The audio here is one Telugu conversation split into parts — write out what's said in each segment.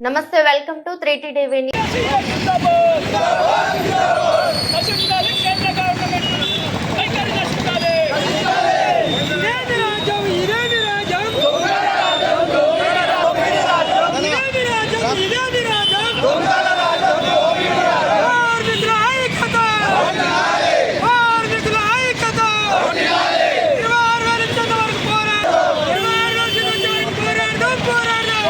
నమస్తే welcome to three TV news. నశించాలి కేంద్ర గవర్నమెంట్ వైఖరి నశించాలి ఇదేమి రాజ్యం ఇదేమి రాజ్యం ఇదేమి రాజ్యం ఇదేమి రాజ్యం కార్మికుల ఐక్యత కార్మికుల ఐక్యత ఇరవై ఆరు వేల ఇచ్చేంత వరకు పోరాడదాం ఇరవై ఆరు వేల ఇచ్చేంత వరకు పోరాడదాం పోరాడదాం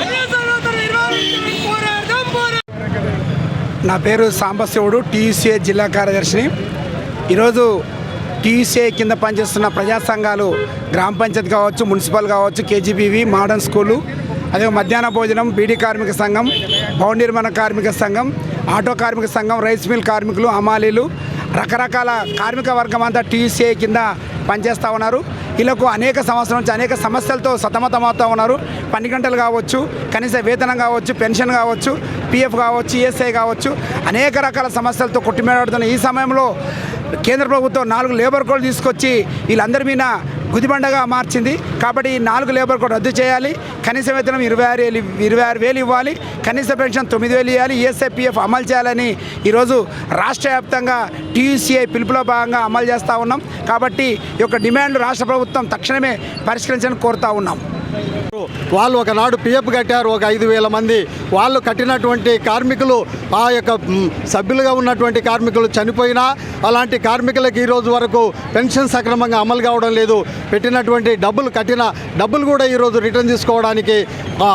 కనీసం ఇరవై ఆరు ఇచ్చేంత వరకు పోరాడదాం పోరాడదాం నా పేరు సాంబశివుడు టీయూసీఏ జిల్లా కార్యదర్శిని. ఈరోజు టీయూసీఏ కింద పనిచేస్తున్న ప్రజా సంఘాలు గ్రామ పంచాయతీ కావచ్చు మున్సిపల్ కావచ్చు కేజీబీవి మోడర్న్ స్కూలు అదే మధ్యాహ్న భోజనం బీడీ కార్మిక సంఘం భవన నిర్మాణ కార్మిక సంఘం ఆటో కార్మిక సంఘం రైస్ మిల్ కార్మికులు అమాలీలు రకరకాల కార్మిక వర్గం అంతా టీయూసీఏ కింద పనిచేస్తూ ఉన్నారు. వీళ్ళకు అనేక సంవత్సరం నుంచి అనేక సమస్యలతో సతమతమవుతూ ఉన్నారు. పని గంటలు కావచ్చు కనీస వేతనం కావచ్చు పెన్షన్ కావచ్చు పిఎఫ్ కావచ్చు ఈఎస్ఐ కావచ్చు అనేక రకాల సమస్యలతో కొట్టిమేడుతున్న ఈ సమయంలో కేంద్ర ప్రభుత్వం నాలుగు లేబర్ కోడ్లు తీసుకొచ్చి వీళ్ళందరి మీద గుదిబండగా మార్చింది. కాబట్టి ఈ నాలుగు లేబర్ కోడ్ రద్దు చేయాలి. కనీస వేతనం ఇరవై ఆరు వేలు ఇరవై ఆరు వేలు ఇవ్వాలి. కనీస పెన్షన్ తొమ్మిది వేలు ఇవ్వాలి. ఈఎస్ఐపిఎఫ్ అమలు చేయాలని ఈరోజు రాష్ట్ర వ్యాప్తంగా టీయూసీఐ పిలుపులో భాగంగా అమలు చేస్తూ ఉన్నాం. కాబట్టి ఈ యొక్క డిమాండ్ రాష్ట్ర ప్రభుత్వం తక్షణమే పరిష్కరించాలని కోరుతా ఉన్నాం. వాళ్ళు ఒకనాడు పిఎఫ్ కట్టారు ఒక ఐదు వేల మంది. వాళ్ళు కట్టినటువంటి కార్మికులు ఆ యొక్క సభ్యులుగా ఉన్నటువంటి కార్మికులు చనిపోయినా అలాంటి కార్మికులకు ఈ రోజు వరకు పెన్షన్ సక్రమంగా అమలు కావడం లేదు. పెట్టినటువంటి డబ్బులు కట్టిన డబ్బులు కూడా ఈరోజు రిటర్న్ తీసుకోవడానికి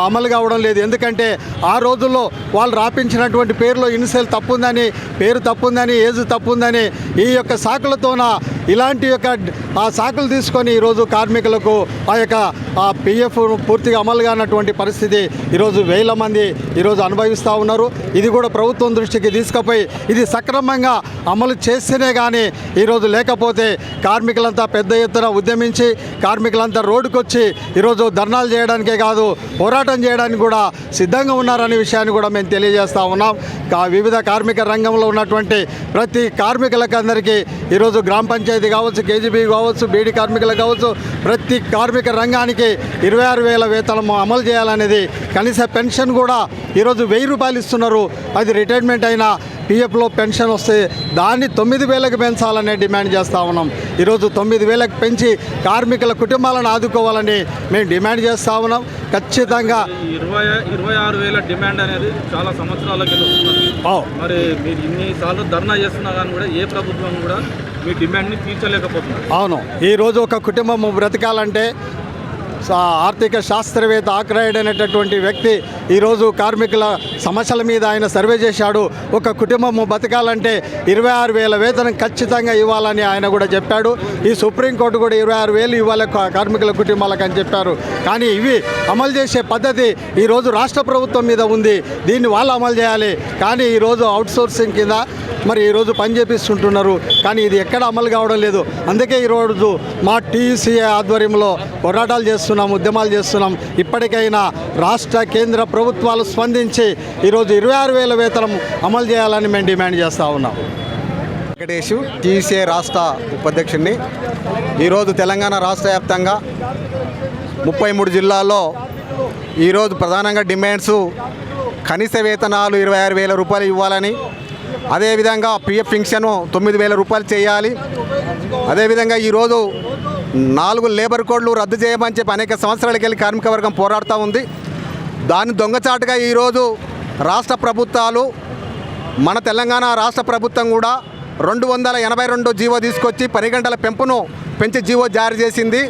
అమలు కావడం లేదు. ఎందుకంటే ఆ రోజుల్లో వాళ్ళు రాపించినటువంటి పేరులో ఇన్సెల్ తప్పుందని పేరు తప్పుందని ఏజ్ తప్పుందని ఈ యొక్క సాకులతోన ఇలాంటి యొక్క ఆ శాఖలు తీసుకొని ఈరోజు కార్మికులకు ఆ యొక్క ఆ పిఎఫ్ పూర్తిగా అమలు కానటువంటి పరిస్థితి ఈరోజు వేల మంది ఈరోజు అనుభవిస్తూ ఉన్నారు. ఇది కూడా ప్రభుత్వం దృష్టికి తీసుకుపోయి ఇది సక్రమంగా అమలు చేస్తేనే కానీ ఈరోజు లేకపోతే కార్మికులంతా పెద్ద ఎత్తున ఉద్యమించి కార్మికులంతా రోడ్డుకొచ్చి ఈరోజు ధర్నాలు చేయడానికే కాదు పోరాటం చేయడానికి కూడా సిద్ధంగా ఉన్నారనే విషయాన్ని కూడా మేము తెలియజేస్తూ ఉన్నాం. కా- వివిధ కార్మిక రంగంలో ఉన్నటువంటి ప్రతి కార్మికులకు అందరికీ ఈరోజు గ్రామ పంచాయతీ కావచ్చు కేజీబీ కావచ్చు బీడీ కార్మికులకు కావచ్చు ప్రతి కార్మిక రంగానికి ఇరవై ఆరు వేల వేతనం అమలు చేయాలనేది కనీస పెన్షన్ కూడా ఈరోజు వెయ్యి రూపాయలు ఇస్తున్నారు. అది రిటైర్మెంట్ అయినా పిఎఫ్లో పెన్షన్ వస్తే దాన్ని తొమ్మిది వేలకు పెంచాలనే డిమాండ్ చేస్తూ ఉన్నాం. ఈరోజు తొమ్మిది వేలకు పెంచి కార్మికుల కుటుంబాలను ఆదుకోవాలని మేము డిమాండ్ చేస్తూ ఉన్నాం. ఖచ్చితంగా ఇరవై ఇరవై ఆరు వేల డిమాండ్ అనేది చాలా సంవత్సరాల మరి మీరు ఇన్నిసార్లు ధర్నా చేస్తున్నా కానీ కూడా ఏ ప్రభుత్వం కూడా మీ డిమాండ్ని తీర్చలేకపోతున్నారు. అవును. ఈరోజు ఒక కుటుంబం బ్రతకాలంటే ఆర్థిక శాస్త్రవేత్త ఆక్రాయుడ్ అనేటటువంటి వ్యక్తి ఈరోజు కార్మికుల సమస్యల మీద ఆయన సర్వే చేశాడు. ఒక కుటుంబము బతకాలంటే ఇరవై ఆరు వేల వేతనం ఖచ్చితంగా ఇవ్వాలని ఆయన కూడా చెప్పాడు. ఈ సుప్రీంకోర్టు కూడా ఇరవై ఆరు వేలు ఇవ్వాలి కార్మికుల కుటుంబాలకు అని చెప్పారు. కానీ ఇవి అమలు చేసే పద్ధతి ఈరోజు రాష్ట్ర ప్రభుత్వం మీద ఉంది. దీన్ని వాళ్ళు అమలు చేయాలి. కానీ ఈరోజు అవుట్సోర్సింగ్ కింద మరి ఈరోజు పని చేపిస్తుంటున్నారు. కానీ ఇది ఎక్కడ అమలు కావడం లేదు. అందుకే ఈరోజు మా టీసీఏ ఆధ్వర్యంలో పోరాటాలు చేస్తున్నాం ఉద్యమాలు చేస్తున్నాం. ఇప్పటికైనా రాష్ట్ర కేంద్ర ప్రభుత్వాలు స్పందించి ఈరోజు ఇరవై ఆరు వేల వేతనం అమలు చేయాలని మేము డిమాండ్ చేస్తూ ఉన్నాం. వెంకటేష్ టీసీఏ రాష్ట్ర ఉపాధ్యక్షుడిని ఈరోజు తెలంగాణ రాష్ట్ర వ్యాప్తంగా ముప్పై మూడు జిల్లాల్లో ఈరోజు ప్రధానంగా డిమాండ్స్ కనీస వేతనాలు ఇరవై ఆరు వేల రూపాయలు ఇవ్వాలని అదేవిధంగా పిఎఫ్ ఫింక్షన్ తొమ్మిది వేల రూపాయలు చేయాలి. అదేవిధంగా ఈరోజు నాలుగు లేబర్ కోడ్లు రద్దు చేయమని చెప్పి అనేక సంవత్సరాలకి వెళ్ళి కార్మిక వర్గం పోరాడుతూ ఉంది. దాని దొంగచాటుగా ఈరోజు రాష్ట్ర ప్రభుత్వాలు మన తెలంగాణ రాష్ట్ర ప్రభుత్వం కూడా రెండు వందల ఎనభై రెండు జీవో తీసుకొచ్చి పని గంటల పెంపును పెంచి జీవో జారీ చేసింది.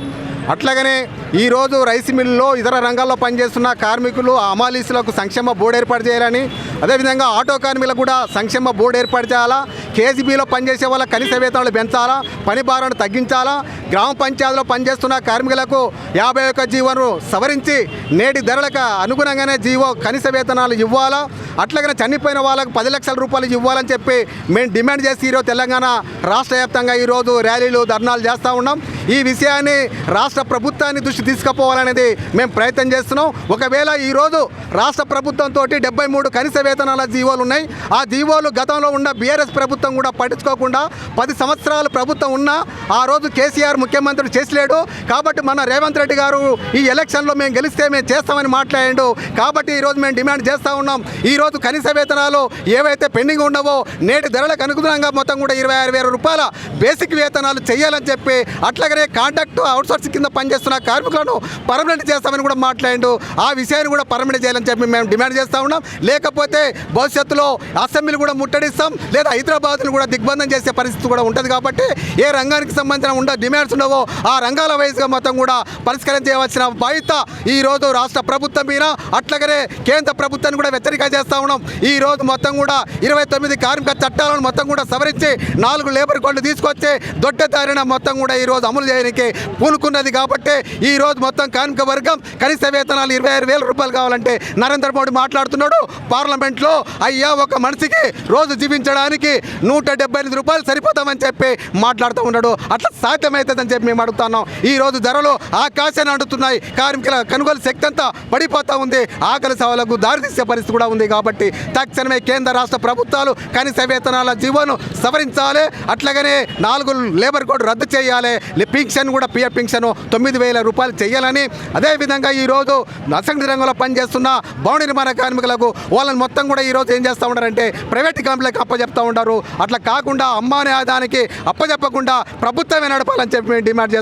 అట్లాగనే ఈరోజు రైస్ మిల్లులో ఇతర రంగాల్లో పనిచేస్తున్న కార్మికులు అమాలీసులకు సంక్షేమ బోర్డు ఏర్పాటు చేయాలని అదేవిధంగా ఆటో కార్మికులకు కూడా సంక్షేమ బోర్డు ఏర్పాటు చేయాలా కేజీబీలో పనిచేసే వాళ్ళ కనీస వేతనాలు పెంచాలా పని భారాన్ని తగ్గించాలా గ్రామ పంచాయతీలో పనిచేస్తున్న కార్మికులకు యాభై ఒక్క జీవోను సవరించి నేటి ధరలకు అనుగుణంగానే జీవో కనీస వేతనాలు ఇవ్వాలా అట్లాగనే చనిపోయిన వాళ్ళకు పది లక్షల రూపాయలు ఇవ్వాలని చెప్పి మేము డిమాండ్ చేసి ఈరోజు తెలంగాణ రాష్ట్ర వ్యాప్తంగా ఈరోజు ర్యాలీలు ధర్నాలు చేస్తూ ఉన్నాం. ఈ విషయాన్ని రాష్ట్ర ప్రభుత్వాన్ని దృష్టి తీసుకుపోవాలనేది మేము ప్రయత్నం చేస్తున్నాం. ఒకవేళ ఈరోజు రాష్ట్ర ప్రభుత్వంతో డెబ్బై మూడు కనీస వేతనాల జీవోలు ఉన్నాయి. ఆ జీవోలు గతంలో ఉన్న బీఆర్ఎస్ ప్రభుత్వం కూడా పట్టించుకోకుండా పది సంవత్సరాలు ప్రభుత్వం ఉన్నా ఆ రోజు కేసీఆర్ ముఖ్యమంత్రి చేసలేడు. కాబట్టి మన రేవంత్ రెడ్డి గారు ఈ ఎలక్షన్లో మేము గెలిస్తే మేము చేస్తామని మాట్లాడాడు. కాబట్టి ఈరోజు మేము డిమాండ్ చేస్తూ ఉన్నాం. ఈరోజు కనీస వేతనాలు ఏవైతే పెండింగ్ ఉండవో నేటి ధరలకు అనుగుణంగా మొత్తం కూడా ఇరవై ఆరు వేల రూపాయల బేసిక్ వేతనాలు చేయాలని చెప్పి అట్లాగనే కాంట్రాక్ట్ అవుట్సోర్సింగ్ కింద పనిచేస్తున్న కార్మికులను పర్మనెంట్ చేస్తామని కూడా మాట్లాడిండు. ఆ విషయాన్ని కూడా పర్మనెంట్ చేయాలని చెప్పి మేము డిమాండ్ చేస్తూ ఉన్నాం. లేకపోతే భవిష్యత్తులో అసెంబ్లీ కూడా ముట్టడిస్తాం. లేదా హైదరాబాద్ను కూడా దిగ్బంధం చేసే పరిస్థితి కూడా ఉంటుంది కాబట్టి ఏ రంగానికి సంబంధించిన ఉండ డిమాండ్స్ ఉండవో ఆ రంగాల వయసుగా మొత్తం కూడా పరిష్కారం చేయవలసిన బాధ్యత ఈ రోజు రాష్ట్ర ప్రభుత్వం మీద. అట్లాగనే కేంద్ర ప్రభుత్వాన్ని కూడా వ్యతిరేక చేస్తూ ఉన్నాం. ఈ రోజు మొత్తం కూడా ఇరవై తొమ్మిది కార్మిక చట్టాలను మొత్తం కూడా సవరించి నాలుగు లేబర్ కోడ్లు తీసుకొచ్చి దొడ్డదారిన మొత్తం కూడా ఈ రోజు అమలు చేయడానికి పూనుకున్నది కాబట్టి ఈ రోజు మొత్తం కార్మిక వర్గం కనీస వేతనాలు ఇరవై ఆరు వేల రూపాయలు కావాలంటే నరేంద్ర మోడీ మాట్లాడుతున్నాడు. పార్లమెంట్లో అయ్యా ఒక మనిషికి రోజు జీవించడానికి నూట డెబ్బై ఎనిమిది రూపాయలు సరిపోతామని చెప్పి మాట్లాడుతూ ఉన్నాడు. అట్లా సాధ్యమవుతుందని చెప్పి మేము అడుగుతున్నాం. ఈ రోజు ధరలు ఆకాశాన్ని అడుగుతున్నాయి. కార్మికుల కొనుగోలు శక్తి అంతా పడిపోతూ ఉంది. ఆకలి సవాలకు దారితీసే పరిస్థితి కూడా ఉంది కాబట్టి తక్షణమే కేంద్ర రాష్ట్ర ప్రభుత్వాలు కనీస వేతనాల జీవోను సవరించాలి. అట్లాగనే నాలుగు లేబర్ కోడ్ రద్దు చేయాలి. పింఛన్ కూడా పిఎఫ్ పింఛన్ తొమ్మిది వేల రూపాయలు చేయాలని అదేవిధంగా ఈరోజు అసంఘటిత రంగంలో పనిచేస్తున్న భవన నిర్మాణ కార్మికులకు వాళ్ళని మొత్తం కూడా ఈరోజు ఏం చేస్తూ ఉన్నారంటే ప్రైవేట్ కంపెనీలకు అప్పచెప్తూ ఉంటారు అట్లా కాకుండా అమ్మాని ఆదానికి అప్పచెప్పకుండా ప్రభుత్వమే నడపాలని చెప్పి డిమాండ్ చేస్తాం